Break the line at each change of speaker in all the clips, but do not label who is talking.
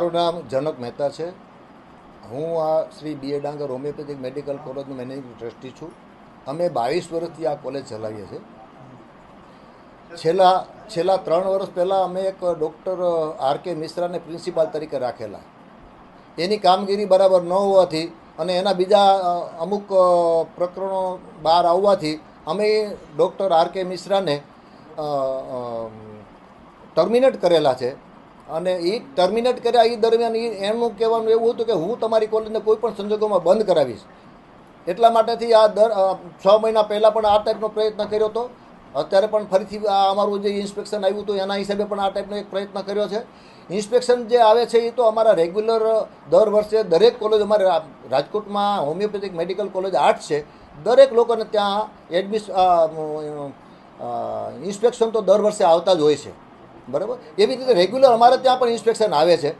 મારું નામ જનક મહેતા છે. હું આ Shri B. A. Dangar homoeopathic medical કોલેજનું મેનેજિંગ ટ્રસ્ટી છું. અમે બાવીસ વર્ષથી આ કોલેજ ચલાવીએ છીએ. છેલ્લા છેલ્લા ત્રણ વર્ષ પહેલાં અમે એક ડૉક્ટર, આર. કે. મિશ્રાને પ્રિન્સિપાલ તરીકે રાખેલા. એની કામગીરી બરાબર ન હોવાથી અને એના બીજા અમુક પ્રકરણો બહાર આવવાથી અમે ડૉક્ટર, આર. કે. મિશ્રાને ટર્મિનેટ કરેલા છે. અને એ ટર્મિનેટ કર્યા એ દરમિયાન એ એમનું કહેવાનું એવું હતું કે હું તમારી કોલેજને કોઈ પણ સંજોગોમાં બંધ કરાવીશ. એટલા માટેથી આ દર છ મહિના પહેલાં પણ આ ટાઈપનો પ્રયત્ન કર્યો હતો. અત્યારે પણ ફરીથી આ અમારું જે ઇન્સ્પેક્શન આવ્યું હતું, એના હિસાબે પણ આ ટાઈપનો એક પ્રયત્ન કર્યો છે. ઇન્સ્પેક્શન જે આવે છે એ તો અમારા રેગ્યુલર દર વર્ષે દરેક કોલેજ, અમારે રાજકોટમાં હોમિયોપેથિક મેડિકલ કોલેજ આર્ટ છે. દરેક લોકોને ત્યાં એડમિશ ઇન્સ્પેક્શન તો દર વર્ષે આવતા જ હોય છે. બરાબર? એવી રીતે રેગ્યુલર અમારે ત્યાં પણ ઇન્સ્પેક્શન આવે છે.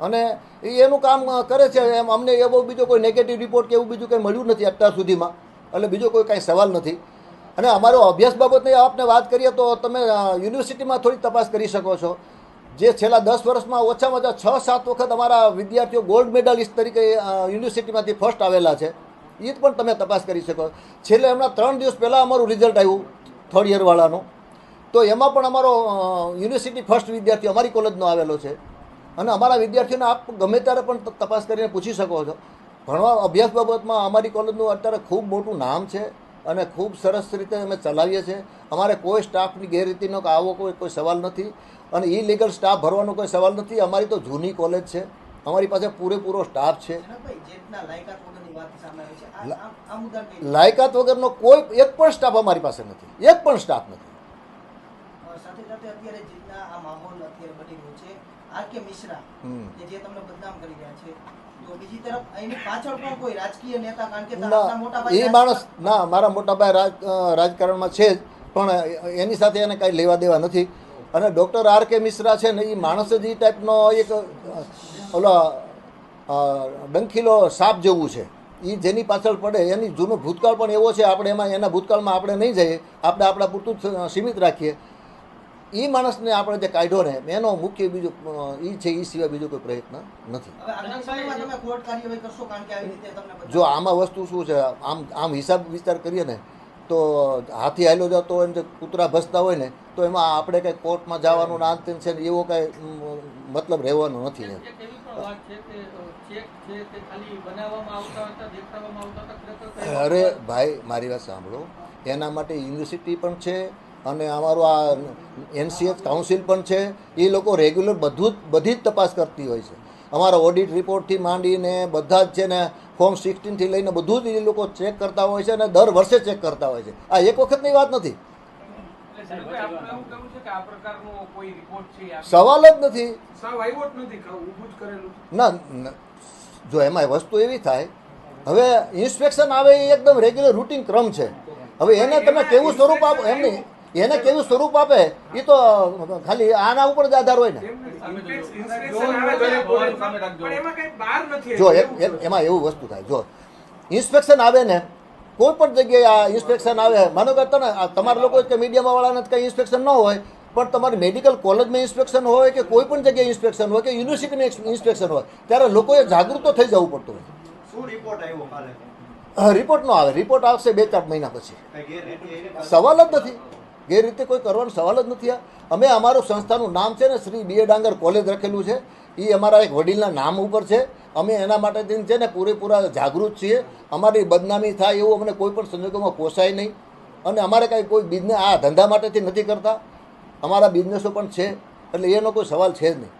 અને એનું કામ કરે છે. એમ, અમને એવો બીજો કોઈ નેગેટિવ રિપોર્ટ કે એવું બીજું કંઈ મળ્યું નથી અત્યાર સુધીમાં. એટલે બીજો કોઈ કાંઈ સવાલ નથી. અને અમારો અભ્યાસ બાબતની આપને વાત કરીએ તો તમે યુનિવર્સિટીમાં થોડી તપાસ કરી શકો છો. જે છેલ્લા દસ વર્ષમાં ઓછામાં ઓછા છ, સાત વખત અમારા વિદ્યાર્થીઓ ગોલ્ડ મેડલિસ્ટ તરીકે યુનિવર્સિટીમાંથી ફર્સ્ટ આવેલા છે. એ પણ તમે તપાસ કરી શકો. છેલ્લે હમણાં ત્રણ દિવસ પહેલાં અમારું રિઝલ્ટ આવ્યું થર્ડ યરવાળાનું તો એમાં પણ અમારો યુનિવર્સિટી ફર્સ્ટ વિદ્યાર્થી અમારી કોલેજનો આવેલો છે. અને અમારા વિદ્યાર્થીઓને આપ ગમે ત્યારે પણ તપાસ કરીને પૂછી શકો છો. ભણવા અભ્યાસ બાબતમાં અમારી કોલેજનું અત્યારે ખૂબ મોટું નામ છે અને ખૂબ સરસ રીતે અમે ચલાવીએ છીએ. અમારે કોઈ સ્ટાફની ગેરરીતિનો કે આવો કોઈ કોઈ સવાલ નથી અને ઇલીગલ સ્ટાફ ભરવાનો કોઈ સવાલ નથી. અમારી તો જૂની કોલેજ છે. અમારી પાસે પૂરેપૂરો સ્ટાફ છે.
લાયકાત વગરની કઈ
એક પણ સ્ટાફ અમારી પાસે નથી. એક પણ સ્ટાફ નથી.
સાથે સાથે અત્યારે જીતના આ માહોલ અત્યારે બની રહ્યો છે. આર કે મિશ્રા કે જે તમને બદનામ કરી રહ્યા છે. તો બીજી તરફ એની પાછળ પણ કોઈ રાજકીય નેતા કારણ કે
ના
આપણા મોટા ભાઈ
એ માણસ ના મારા મોટા ભાઈ રાજ રાજકારણમાં છે જ પણ એની સાથે એને કાંઈ લેવા દેવા નથી. અને ડૉક્ટર આર કે મિશ્રા છે ને એ માણસ જ એ ટાઈપનો એક ઓલો ડંખીલો સાપ જેવું છે. એ જેની પાછળ પડે એની જૂનો ભૂતકાળ પણ એવો છે આપણે એમાં એના ભૂતકાળમાં આપણે નહીં જઈએ. આપણે આપણા પૂરતું સીમિત રાખીએ. એ માણસને આપણે જે કાઢ્યો ને એનો મુખ્ય બીજો એ છે એ સિવાય બીજો કોઈ પ્રયત્ન નથી.
હવે આગામી સમયમાં તમે કોર્ટ કાર્યવાહી કરશો કારણ કે આવી રીતે તમને બદનામ-
જો આમાં વસ્તુ શું છે આમ આમ હિસાબ વિસ્તાર કરીએ ને તો હાથી હાલ્યો જતો હોય ને જે કૂતરા ભસતા હોય ને તો એમાં આપણે કંઈ કોર્ટમાં જવાનું ના તેમ છે ને એવો કાંઈ મતલબ રહેવાનો નથી એમ.
એક એવી પણ વાત છે કે અ, ચેક છે તે ખાલી બનાવવામાં આવતા હતા દેખાડવામાં આવતા હતા ખરેખર કઈ
અરે ભાઈ મારી વાત સાંભળો. એના માટે યુનિવર્સિટી પણ છે અને અમારું આ એનસીએચ કાઉન્સિલ પણ છે, એ લોકો રેગ્યુલર બધું જ બધી જ તપાસ કરતી હોય છે અમારા ઓડિટ રિપોર્ટથી માંડીને બધા જ છે ને ફોર્મ સિક્સટીનથી લઈને બધું જ એ લોકો ચેક કરતા હોય છે અને દર વર્ષે ચેક કરતા હોય છે આ એક વખતની વાત નથી? સવાલ જ નથી. ના જો એમાં વસ્તુ એવી થાય, હવે ઇન્સ્પેક્શન આવે એ એકદમ રેગ્યુલર રૂટીન ક્રમ છે હવે એને તમે કેવું સ્વરૂપ આપો એમ નહીં એને કેવું સ્વરૂપ આપે? એ તો ખાલી આના ઉપર જ આધાર હોય ને. જો. એમ- એવું વસ્તુ થાય. જો ઇન્સ્પેક્શન આવે ને કોઈ પણ જગ્યાએ આ ઇન્સ્પેક્શન આવે માનો કે તને તમારા લોકો કે મીડિયામાં વાળાને કંઈ ઇન્સ્પેક્શન ન હોય પણ તમારી મેડિકલ કોલેજમાં ઇન્સ્પેક્શન હોય કે કોઈ પણ જગ્યાએ ઇન્સ્પેક્શન હોય કે યુનિવર્સિટીની ઇન્સ્પેક્શન હોય ત્યારે લોકોએ જાગૃત થઈ જવું પડતું હોય.
શું રિપોર્ટ આવ્યો કાલે?
રિપોર્ટ નો આવે. રિપોર્ટ આવશે બે ચાર મહિના પછી. સવાલ જ નથી. ગેરરીતે કોઈ કરવાનો સવાલ જ નથી આ. અમે અમારું સંસ્થાનું નામ છે ને શ્રી બી એ ડાંગર કોલેજ રખેલું છે. એ અમારા એક વડીલના નામ ઉપર છે. અમે એના માટે છે ને પૂરેપૂરા જાગૃત છીએ. અમારી બદનામી થાય એવું અમને કોઈ પણ સંજોગોમાં પોસાય નહીં. અને અમારે કાંઈ કોઈ બિઝનેસ આ ધંધા માટેથી નથી કરતા. અમારા બિઝનેસો પણ છે. એટલે એનો કોઈ સવાલ છે જ નહીં.